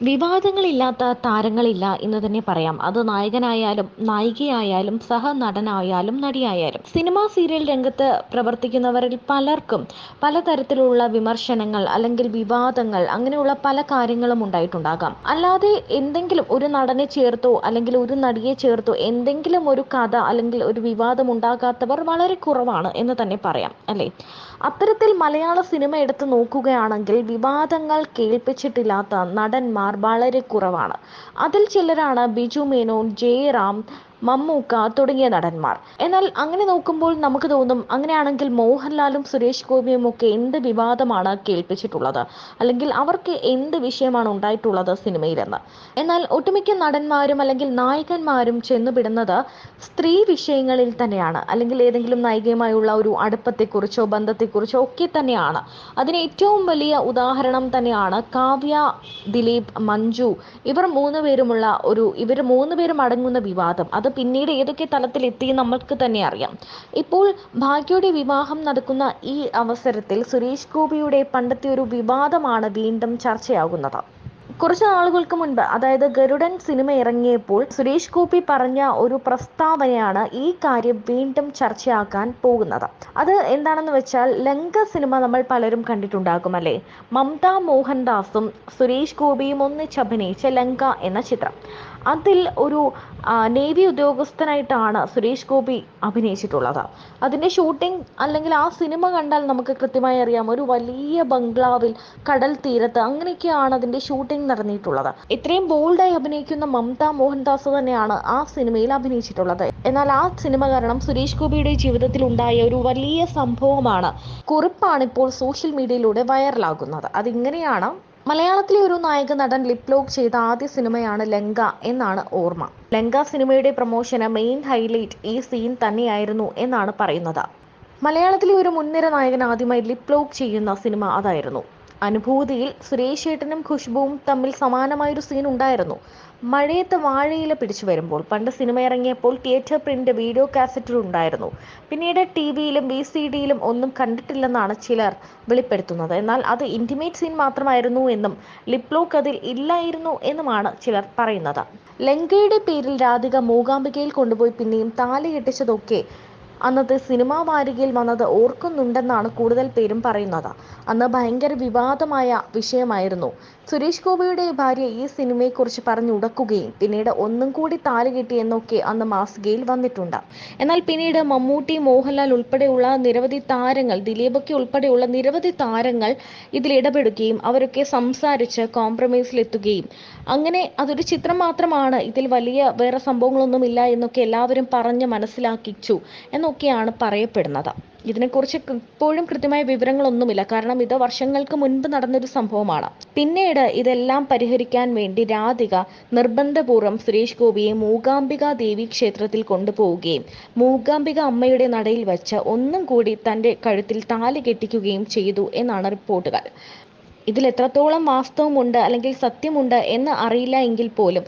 വിവാദങ്ങളില്ലാത്ത താരങ്ങളില്ല എന്ന് തന്നെ പറയാം. അത് നായകനായാലും നായികയായാലും സഹ നടനായാലും നടിയായാലും. സിനിമാ സീരിയൽ രംഗത്ത് പ്രവർത്തിക്കുന്നവരിൽ പലർക്കും പലതരത്തിലുള്ള വിമർശനങ്ങൾ അല്ലെങ്കിൽ വിവാദങ്ങൾ അങ്ങനെയുള്ള പല കാര്യങ്ങളും ഉണ്ടായിട്ടുണ്ടാകാം. അല്ലാതെ എന്തെങ്കിലും ഒരു നടനെ ചേർത്തോ അല്ലെങ്കിൽ ഒരു നടിയെ ചേർത്തോ എന്തെങ്കിലും ഒരു കഥ അല്ലെങ്കിൽ ഒരു വിവാദം ഉണ്ടാകാത്തവർ വളരെ കുറവാണ് എന്ന് തന്നെ പറയാം അല്ലേ? അത്തരത്തിൽ മലയാള സിനിമ എടുത്ത് നോക്കുകയാണെങ്കിൽ വിവാദങ്ങൾ കേൾപ്പിച്ചിട്ടില്ലാത്ത നടന്മാർ വളരെ കുറവാണ്. അതിൽ ചിലരാണ് ബിജു മേനോൻ ജയറാം മമ്മൂക്ക തുടങ്ങിയ നടന്മാർ. എന്നാൽ അങ്ങനെ നോക്കുമ്പോൾ നമുക്ക് തോന്നും അങ്ങനെയാണെങ്കിൽ മോഹൻലാലും സുരേഷ് ഗോപിയും ഒക്കെ എന്ത് വിവാദമാണ് കേൾപ്പിച്ചിട്ടുള്ളത്? അല്ലെങ്കിൽ അവർക്ക് എന്ത് വിഷയമാണ് ഉണ്ടായിട്ടുള്ളത് സിനിമയിലെന്ന്? എന്നാൽ ഒട്ടുമിക്ക നടന്മാരും അല്ലെങ്കിൽ നായകന്മാരും ചെന്നുപിടുന്നത് സ്ത്രീ വിഷയങ്ങളിൽ തന്നെയാണ്. അല്ലെങ്കിൽ ഏതെങ്കിലും നായികയുമായുള്ള ഒരു അടുപ്പത്തെക്കുറിച്ചോ ബന്ധത്തെക്കുറിച്ചോ ഒക്കെ തന്നെയാണ്. അതിന് ഏറ്റവും വലിയ ഉദാഹരണം തന്നെയാണ് കാവ്യ ദിലീപ് മഞ്ജു. ഇവർ മൂന്ന് പേരുമുള്ള ഒരു ഇവർ മൂന്ന് പേരും അടങ്ങുന്ന വിവാദം. അത് പിന്നീട് ഏതൊക്കെ തലത്തിൽ തലത്തിലെത്തി നമ്മൾക്ക് തന്നെ അറിയാം. ഇപ്പോൾ ഭാഗ്യയുടെ വിവാഹം നടക്കുന്ന ഈ അവസരത്തിൽ സുരേഷ് ഗോപിയുടെ പണ്ടത്തെ ഒരു വിവാദമാണ് വീണ്ടും ചർച്ചയാകുന്നത്. കുറച്ച് നാളുകൾക്ക് മുൻപ് അതായത് ഗരുഡൻ സിനിമ ഇറങ്ങിയപ്പോൾ സുരേഷ് ഗോപി പറഞ്ഞ ഒരു പ്രസ്താവനയാണ് ഈ കാര്യം വീണ്ടും ചർച്ചയാക്കാൻ പോകുന്നത്. അത് എന്താണെന്ന് വെച്ചാൽ ലങ്ക സിനിമ നമ്മൾ പലരും കണ്ടിട്ടുണ്ടാകും അല്ലേ? മമത മോഹൻദാസും സുരേഷ് ഗോപിയും ഒന്നിച്ച് അഭിനയിച്ച ലങ്ക എന്ന ചിത്രം. അതിൽ ഒരു നേവി ഉദ്യോഗസ്ഥനായിട്ടാണ് സുരേഷ് ഗോപി അഭിനയിച്ചിട്ടുള്ളത്. അതിന്റെ ഷൂട്ടിംഗ് അല്ലെങ്കിൽ ആ സിനിമ കണ്ടാൽ നമുക്ക് കൃത്യമായി അറിയാം ഒരു വലിയ ബംഗ്ലാവിൽ കടൽ തീരത്ത് അങ്ങനെയൊക്കെയാണ് അതിന്റെ ഷൂട്ടിംഗ് നടന്നിട്ടുള്ളത്. ഇത്രയും ബോൾഡായി അഭിനയിക്കുന്ന മമത മോഹൻദാസ് തന്നെയാണ് ആ സിനിമയിൽ അഭിനയിച്ചിട്ടുള്ളത്. എന്നാൽ ആ സിനിമ കാരണം സുരേഷ് ഗോപിയുടെ ജീവിതത്തിൽ ഉണ്ടായ ഒരു വലിയ സംഭവമാണ് കുറിപ്പാണ് ഇപ്പോൾ സോഷ്യൽ മീഡിയയിലൂടെ വൈറലാകുന്നത്. അതിങ്ങനെയാണ് മലയാളത്തിലെ ഒരു നായക നടൻ ലിപ് ലോക്ക് ചെയ്ത ആദ്യ സിനിമയാണ് ലങ്ക എന്നാണ് ഓർമ്മ. ലങ്ക സിനിമയുടെ പ്രൊമോഷന് മെയിൻ ഹൈലൈറ്റ് ഈ സീൻ തന്നെയായിരുന്നു എന്നാണ് പറയുന്നത്. മലയാളത്തിലെ ഒരു മുൻനിര നായകൻ ആദ്യമായി ലിപ് ലോക്ക് ചെയ്യുന്ന സിനിമ അതായിരുന്നു. അനുഭൂതിയിൽ സുരേഷ് ഏട്ടനും ഖുഷ്ബുവും തമ്മിൽ സമാനമായൊരു സീൻ ഉണ്ടായിരുന്നു. മഴയത്ത് വാഴയില പിടിച്ചു വരുമ്പോൾ പണ്ട് സിനിമ ഇറങ്ങിയപ്പോൾ തിയേറ്റർ പ്രിന്റ് വീഡിയോ കാസറ്റിൽ ഉണ്ടായിരുന്നു. പിന്നീട് ടി വിയിലും വി സി ഡിയിലും ഒന്നും കണ്ടിട്ടില്ലെന്നാണ് ചിലർ വെളിപ്പെടുത്തുന്നത്. എന്നാൽ അത് ഇന്റിമേറ്റ് സീൻ മാത്രമായിരുന്നു എന്നും ലിപ്ലോക്ക് അതിൽ ഇല്ലായിരുന്നു എന്നുമാണ് ചിലർ പറയുന്നത്. ലങ്കയുടെ പേരിൽ രാധിക മൂകാംബികയിൽ കൊണ്ടുപോയി പിന്നെയും താലി കെട്ടിച്ചതൊക്കെ അന്നത്തെ സിനിമാ വാരികയിൽ വന്നത് ഓർക്കുന്നുണ്ടെന്നാണ് കൂടുതൽ പേരും പറയുന്നത്. അന്ന് ഭയങ്കര വിവാദമായ വിഷയമായിരുന്നു. സുരേഷ് ഗോപിയുടെ ഭാര്യ ഈ സിനിമയെക്കുറിച്ച് പറഞ്ഞുടക്കുകയും പിന്നീട് ഒന്നും കൂടി താലി കിട്ടി എന്നൊക്കെ അന്ന് മാസികയിൽ വന്നിട്ടുണ്ട്. എന്നാൽ പിന്നീട് മമ്മൂട്ടി മോഹൻലാൽ ഉൾപ്പെടെയുള്ള നിരവധി താരങ്ങൾ ദിലീപൊക്കെ ഉൾപ്പെടെയുള്ള നിരവധി താരങ്ങൾ ഇതിൽ ഇടപെടുകയും അവരൊക്കെ സംസാരിച്ച് കോംപ്രമൈസിലെത്തുകയും. അങ്ങനെ അതൊരു ചിത്രം മാത്രമാണ്. ഇതിൽ വലിയ വേറെ സംഭവങ്ങളൊന്നുമില്ല എന്നൊക്കെ എല്ലാവരും പറഞ്ഞ് മനസ്സിലാക്കിച്ചു. എന്നൊക്കെയാണ് പറയപ്പെടുന്നത്. ഇതിനെക്കുറിച്ച് ഇപ്പോഴും കൃത്യമായ വിവരങ്ങളൊന്നുമില്ല. കാരണം ഇത് വർഷങ്ങൾക്ക് മുൻപ് നടന്നൊരു സംഭവമാണ്. പിന്നീട് ഇതെല്ലാം പരിഹരിക്കാൻ വേണ്ടി രാധിക നിർബന്ധപൂർവം സുരേഷ് ഗോപിയെ മൂകാംബിക ദേവി ക്ഷേത്രത്തിൽ കൊണ്ടുപോവുകയും മൂകാംബിക അമ്മയുടെ നടയിൽ വച്ച് ഒന്നും കൂടി തന്റെ കഴുത്തിൽ താലി കെട്ടിക്കുകയും ചെയ്തു എന്നാണ് റിപ്പോർട്ടുകൾ. ഇതിൽ എത്രത്തോളം വാസ്തവമുണ്ട് അല്ലെങ്കിൽ സത്യമുണ്ട് എന്ന് അറിയില്ല എങ്കിൽ പോലും